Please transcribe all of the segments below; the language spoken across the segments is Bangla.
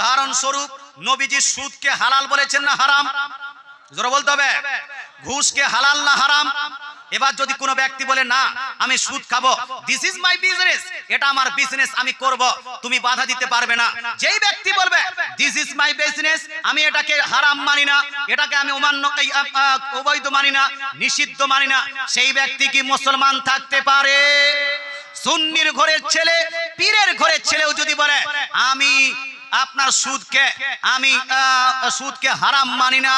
উদাহরণস্বরূপ, নবীজি সুদকে হালাল বলেছেন না হারাম? জোরে বলতে হবে। ঘুষকে হালাল না হারাম? এবার যদি কোনো ব্যক্তি বলে, না, আমি সুদ খাব দিস ইজ মাই বিজনেস এটা আমার বিজনেস আমি করব, তুমি বাধা দিতে পারবে না। যেই ব্যক্তি বলবে দিস ইজ মাই বিজনেস আমি এটাকে হারাম মানি না, এটাকে আমি অমান্য অবৈধ মানি না, নিষিদ্ধ মানি না। সেই ব্যক্তি কি মুসলমান থাকতে পারে? সুন্নির ঘরের ছেলে, পীরের ঘরের ছেলেও যদি বলে, আমি আপনার সুদকে আমি সুদকে হারাম মানি না।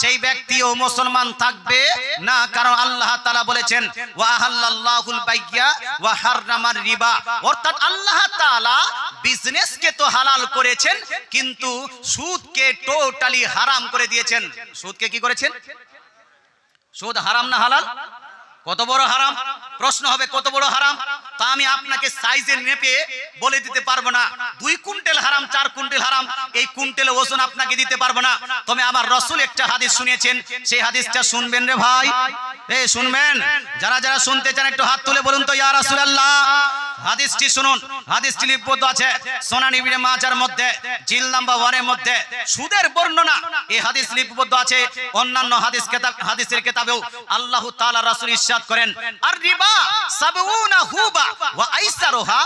সেই ব্যক্তিও মুসলমান থাকবে না, কারণ আল্লাহ তাআলা বলেছেন, ওয়া আহাল্লাল্লাহুল বাইয়া ওয়া হাররামার রিবা। অর্থাৎ আল্লাহ তাআলা বিজনেসকে তো হালাল করেছেন, কিন্তু সুদকে টোটালি হারাম করে দিয়েছেন। সুদকে কি করেছেন? সুদ হারাম না হালাল? কত বড় হারাম? প্রশ্ন হবে, কত বড় হারাম? তা আমি আপনাকে সাইজে নেপে বলে দিতে পারব না। দুই কুইন্টাল হারাম, চার কুইন্টাল হারাম, এই কুইন্টালে ওজন আপনাকে দিতে পারব না। তবে আমার রসুল একটা হাদিস শুনিয়েছেন, সেই হাদিসটা শুনবেন রে ভাই। এ শুনবেন, যারা যারা শুনতে চান একটু হাত তুলে বলুন তো, ইয়া রাসূলুল্লাহ। হাদিসটি শুনুন, হাদিসটি লিপিবদ্ধ আছে, সোনান ইবনে মাজার মধ্যে, জিল নাম্বার ওয়ানের মধ্যে, সুদের বর্ণনা, এই হাদিস লিপিবদ্ধ আছে। অন্যান্য হাদিস কিতাব, হাদিসের কিতাবেও আল্লাহ তাআলা রাসূল ইরশাদ করেন আর রিবা সাবউনা হুবা ওয়া আইসারুহা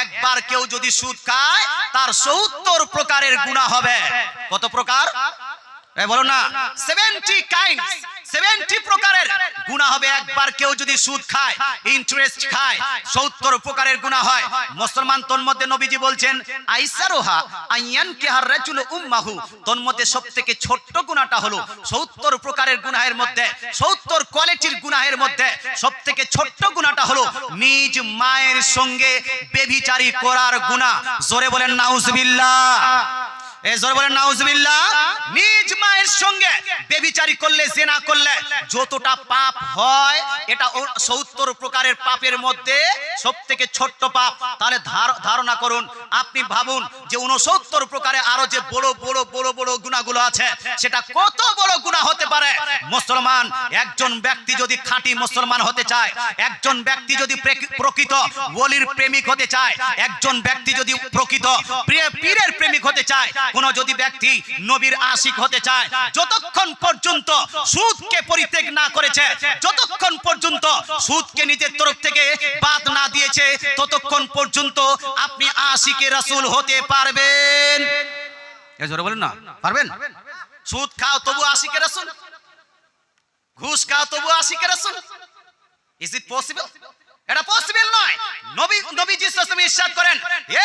একবার কেউ যদি সুদ খায়, তার 70 প্রকারের গুনাহ হবে। কত প্রকার? বলো না। 70 কাইন্ডস 70 প্রকারের গুনাহ হবে। একবার কেউ যদি সুদ খায় ইন্টারেস্ট খায় 70 প্রকারের গুনাহ হয়। মুসলমান তোর মধ্যে নবীজি বলছেন আইয়ান রাজুল উম্মাহু। তোর মধ্যে সবথেকে ছোট্ট হলো 70 প্রকারের গুনাহের মধ্যে 70 কোয়ালিটির গুনাহের মধ্যে সবথেকে ছোট্ট হলো নিজ মায়ের সঙ্গে বেভিচারী করার গুনাহ। জোরে বলেন জোরে বলেন, নাউজুবিল্লাহ। নিজ মায়ের সঙ্গে বেবিচারি করলে, জেনা করলে যতটা পাপ এটা ও- 70 প্রকারের পাপের মধ্যে সবথেকে ছোট্ট পাপ। তাহলে ধার- ধারণা করুন, আপনি ভাবুন যে 69 প্রকারে আরও যে বড় বড় বড় বড় গুনাহগুলো আছে, সেটা কত বড় গুনাহ হতে পারে? মুসলমান, একজন ব্যক্তি যদি খাঁটি মুসলমান হতে চায়, একজন ব্যক্তি যদি প্রেক- প্রকৃত ওলির প্রেমিক হতে চায়, একজন ব্যক্তি যদি প্রকৃত প্রেমিক হতে চায় কোন যদি ব্যক্তি নবীর আশিক হতে চায়, যতক্ষণ পর্যন্ত সুদকে পরিত্যাগ না করেছে, যতক্ষণ পর্যন্ত সুদকে নিজের তরফ থেকে বাদ না দিয়েছে, ততক্ষণ পর্যন্ত আপনি আশিকে রাসূল হতে পারবেন। জোরে বলেন না, পারবেন? সুদ খাও তবু আশিকে রাসূল। ঘুষ খাও তবু আশিকে রাসূল। ইজ ইট পসিবল এটা পসিবল নয়। নবী নবীজি সাল্লাল্লাহু ইরশাদ করেন।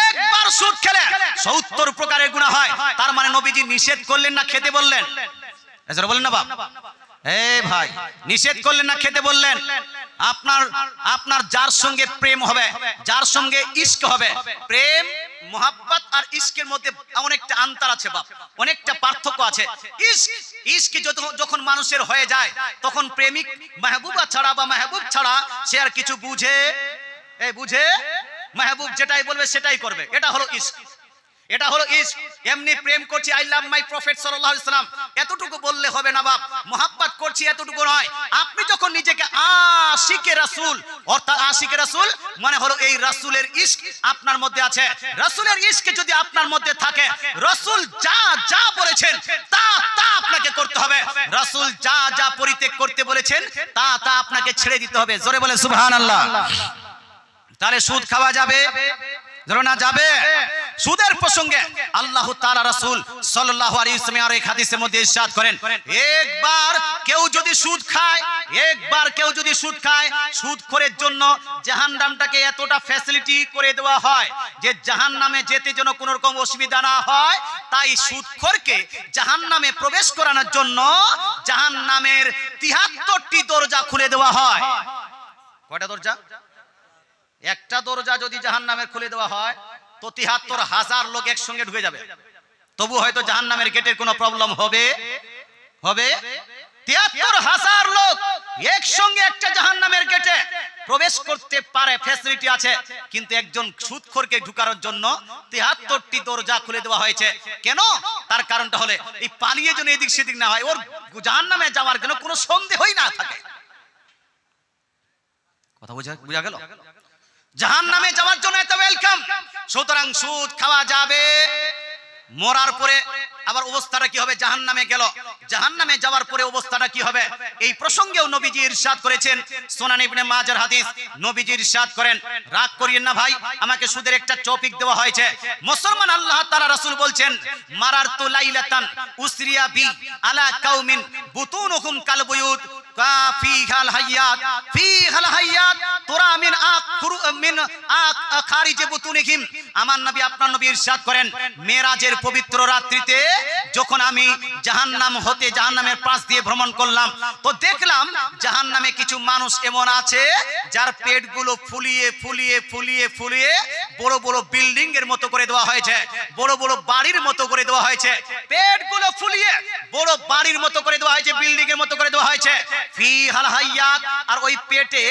একবার সুদ খেলে 70 প্রকারের গুনাহ হয়। তার মানে নবীজি নিষেধ করলেন না, খেতে বললেন। এজরা বলেন না বাপ। এ ভাই, নিষেধ করলেন না, খেতে বললেন। আপনার আপনার যার সঙ্গে প্রেম হবে, যার সঙ্গে ইশক হবে, প্রেম মোহাব্বত আর ইস্কের মধ্যে অনেকটা আন্তর আছে বাপ, অনেকটা পার্থক্য আছে। ইস্ক ইস্ক যখন মানুষের হয়ে যায়, তখন প্রেমিক মেহবুবা ছাড়া বা মেহবুব ছাড়া সে আর কিছু বুঝে, এই বুঝে, মেহবুব যেটাই বলবে সেটাই করবে। এটা হলো ইশক। এটা হলো ইশক। এমনি প্রেম করছি আই লাভ মাই প্রফেট সাল্লাল্লাহু আলাইহি সাল্লাম। এতটুকু বললে হবে না বাপ। মোহাব্বত করছি এতটুকু নয়। আপনি যখন নিজেকে আশিকে রাসূল, অর্থাৎ আশিকে রাসূল মানে হলো এই রাসূলের ইশক আপনার মধ্যে আছে। রাসূলের ইশক যদি আপনার মধ্যে থাকে, রাসূল যা যা বলেছেন, তা তা আপনাকে করতে হবে। রাসূল যা যা পরিত্যাগ করতে বলেছেন, তা তা আপনাকে ছেড়ে দিতে হবে। জোরে বলে সুবহানাল্লাহ। তাহলে সুদ খাওয়া যাবে? ধরো না যাবে? সুদের প্রসঙ্গে আল্লাহ তাআলা রাসূল সাল্লাল্লাহু আর এক হাদিসের মধ্যে ইরশাদ করেন, একবার কেউ যদি সুদ খায়, একবার কেউ যদি সুদ খায়, সুদ করার জন্য জাহান্নামটাকে এতটা ফ্যাসিলিটি করে দেওয়া হয় যে জাহান্নামে যেতে যেন কোনো রকম অসুবিধা না হয়, তাই সুদখোরকে জাহান্নামে প্রবেশ করানোর জন্য জাহান্নামের 73টি দরজা খুলে দেওয়া হয়। কয়টা দরজা? একটা দরজা যদি জাহান নামের খুলে দেওয়া হয় তিহাত্তর হাজার লোক একসঙ্গে ঢুকে যাবে। তবু হয়তো জাহান নামের গেটের কোনো প্রবলেম হবে। হবে? তিয়াত্তর হাজার লোক একসঙ্গে একটা জাহান নামের গেটে প্রবেশ করতে পারে ফ্যাসিলিটি আছে। কিন্তু একজন সুদখোরকে ঢুকানোর জন্য তিহাত্তরটি দরজা খুলে দেওয়া হয়েছে। কেন? তার কারণটা হলে, এই পালিয়ে যেন এদিক সেদিক না হয়, ওর জাহান নামে যাওয়ার জন্য কোনো সন্দেহই না থাকে। কথা বোঝা বোঝা গেল? জাহান নামে যাওয়ার জন্য এত ওয়েলকাম সুতরাং সুদ খাওয়া যাবে। মরার পরে আবার অবস্থাটা কি হবে? জাহান নামে গেল। জাহান নামে যাওয়ার পরে অবস্থাটা কি হবে? এই প্রসঙ্গেও নবীজি ইরশাদ করেছেন সোনান ইবনে মাজার হাদিস। নবীজি ইরশাদ করেন, রাগ করিয়েন না ভাই, আমাকে সুদের একটা টপিক দেওয়া হয়েছে। মুসলমান আল্লাহ তাআলা রাসূল বলছেন, মারার তু লাইলাতান উসরিয়া বি আলা কাউমিন বুতুনুহুম কালবুয়ুত ফিহাল হায়াত ফিহাল হায়াত তোরা মিন খারিজে বুতুনিহিম আমার নবী, আপনার নবী ইরশাদ করেন মেরাজের পবিত্র রাত্রিতে যখন আমি জাহান্নাম হতে জাহান্নামের পাশ দিয়ে ভ্রমণ করলাম, তো দেখলাম জাহান্নামে কিছু মানুষ এমন আছে যার পেটগুলো ফুলিয়ে ফুলিয়ে ফুলিয়ে ফুলিয়ে বড় বড় বিল্ডিং এর মতো করে দেওয়া হয়েছে, বড় বড় বাড়ির মতো করে দেওয়া হয়েছে পেটগুলো ফুলিয়ে বড় বাড়ির মতো করে দেওয়া হয়েছে বিল্ডিং এর মতো করে দেওয়া হয়েছে। ফি হাল হাইয়াত, আর ওই পেটে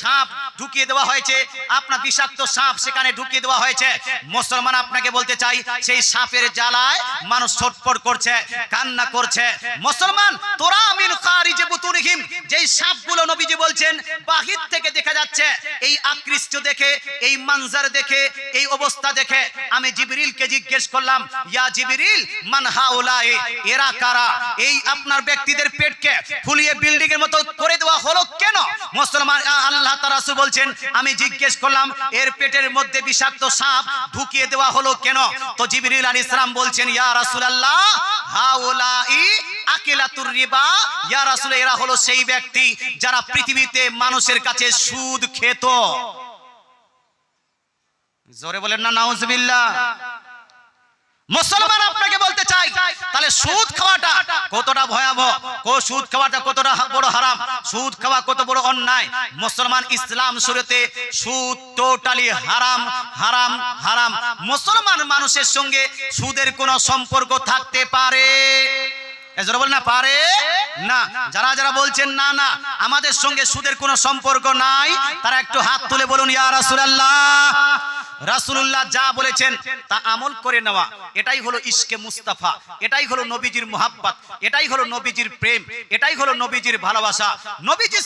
সাপ ঢুকিয়ে দেওয়া হয়েছে আপনার বিষাক্ত সাপ সেখানে ঢুকিয়ে দেওয়া হয়েছে। মুসলমান আপনাকে বলতে চাই, সেই সাপের জ্বালায় মানুষ ছটফট করছে, কান্না করছে। মুসলমান, তোরা আমিন খারিজে বুতুরিহিম, যেই সাপগুলো নবীজি বলছেন, বাহির থেকে দেখা যাচ্ছে, এই আকৃষ্ট দেখে, এই মানজার দেখে এই অবস্থা দেখে আমি জিবরিলকে জিজ্ঞেস করলাম, ইয়া জিবরিল, মান হাউলাই এরা কারা? এই আপনার ব্যক্তিদের পেটকে ফুলিয়ে বিল্ডিং এর মতো করে দেওয়া হলো কেন? মুসলমান আল্লাহ তাআলা রাসূল বলছেন, আমি জিজ্ঞেস করলাম, এর পেটের মধ্যে বিষাক্ত সাপ ঢুকিয়ে দেওয়া হলো কেন? তো জিবরিল আলাইহিস সালাম বলছেন, ইয়া রাসূলুল্লাহ, হাউলাই আকিলাতুর রিবা, ইয়া রাসূল, এরা হলো সেই ব্যক্তি যারা পৃথিবীতে মানুষের কাছে সুদ খেত। জোরে বলেন না, নাউজুবিল্লাহ। মুসলমান আপনাকে বলতে চাই, তাহলে সুদ খাওয়াটা কতটা ভয়াবহ, কো সুদ খাওয়াটা কতটা বড় হারাম, সুদ খাওয়া কত বড় অন্যায়। মুসলমান ইসলাম শুরুতে সুদ টোটালি হারাম হারাম হারাম। মুসলমান মানুষের সঙ্গে সুদের কোনো সম্পর্ক থাকতে পারে? আমাদের সঙ্গে সুদের সম্পর্ক নাই, তারা একটু হাত তুলে বলুন যা বলেছেন, তা আমল করে নেওয়া। এটাই হলো মুস্তাফা, এটাই হলো নবীজির এটাই হলো নবীজির প্রেম, এটাই হলো নবীজির ভালোবাসা। নবীজি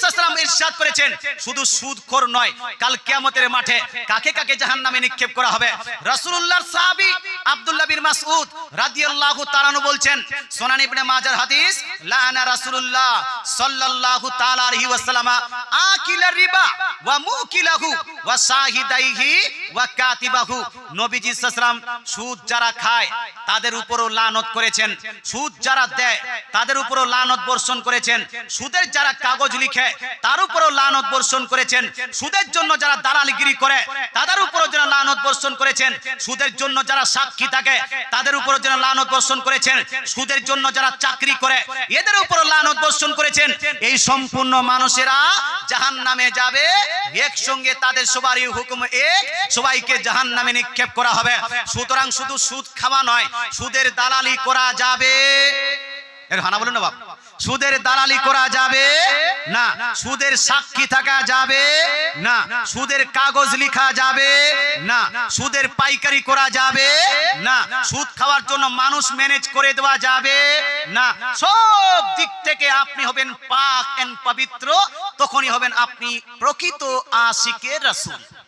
ইরশাদ করেছেন, শুধু সুদখোর নয়, কাল কিয়ামতের মাঠে কাকে কাকে জাহান্নামে নিক্ষেপ করা হবে? রাসূলুল্লাহর সাহাবী আব্দুল্লাহ বিন মাসউদ বলছেন, সুনান ইবনে মাজার হাদিস, লানা রাসূলুল্লাহ সাল্লাল্লাহু তাআলা আলাইহি ওয়াসাল্লাম, আকিলা রিবা ওয়া মুকিলাহু ওয়া শাহিদাইহি ওয়া কাতিবাহু। নবীজি সাল্লাল্লাহু সুদ যারা খায়, তাদের উপরও লানত করেছেন। সুদ যারা দেয়, তাদের উপরও লানত বর্ষণ করেছেন। সুদের যারা কাগজ লিখে, তার উপরও লানত বর্ষণ করেছেন। সুদের জন্য যারা দালালগিরি করে, তাদের উপরও যারা লানত বর্ষণ করেছেন। সুদের জন্য যারা সাক্ষী থাকে, তাদের উপরও যারা লানত বর্ষণ করেছেন। সুদের জন্য যারা চাকরি করে, এদের উপর লানত বর্ষণ করেছেন। এই সম্পূর্ণ মানুষেরা জাহান নামে যাবে, একসঙ্গে তাদের সবারই হুকুম এক, সবাইকে জাহান নামে নিক্ষেপ করা হবে। সুতরাং শুধু সুদ খাওয়া নয়, সুদের দালালি করা যাবে। এর হানা বলুন না বাপ। সুদের দালালি করা যাবে? না। সুদের সাক্ষী থাকা যাবে? না। সুদের কাগজ লিখা যাবে? না। সুদের পাইকারি করা যাবে? না। সুদ খাওয়ার জন্য মানুষ ম্যানেজ করে দেওয়া যাবে? না। সব দিক থেকে আপনি হবেন পাক এন্ড পবিত্র, তখনই হবেন আপনি প্রকৃত আশিকের রাসূল।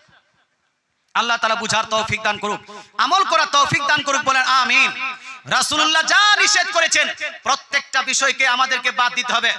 আল্লাহ তালা বুঝার তৌফিক দান করুক, আমল করার তৌফিক দান করুক বলেন, আমিন। রাসুল্লাহ যা নিষেধ করেছেন, প্রত্যেকটা বিষয়কে আমাদেরকে বাদ দিতে হবে।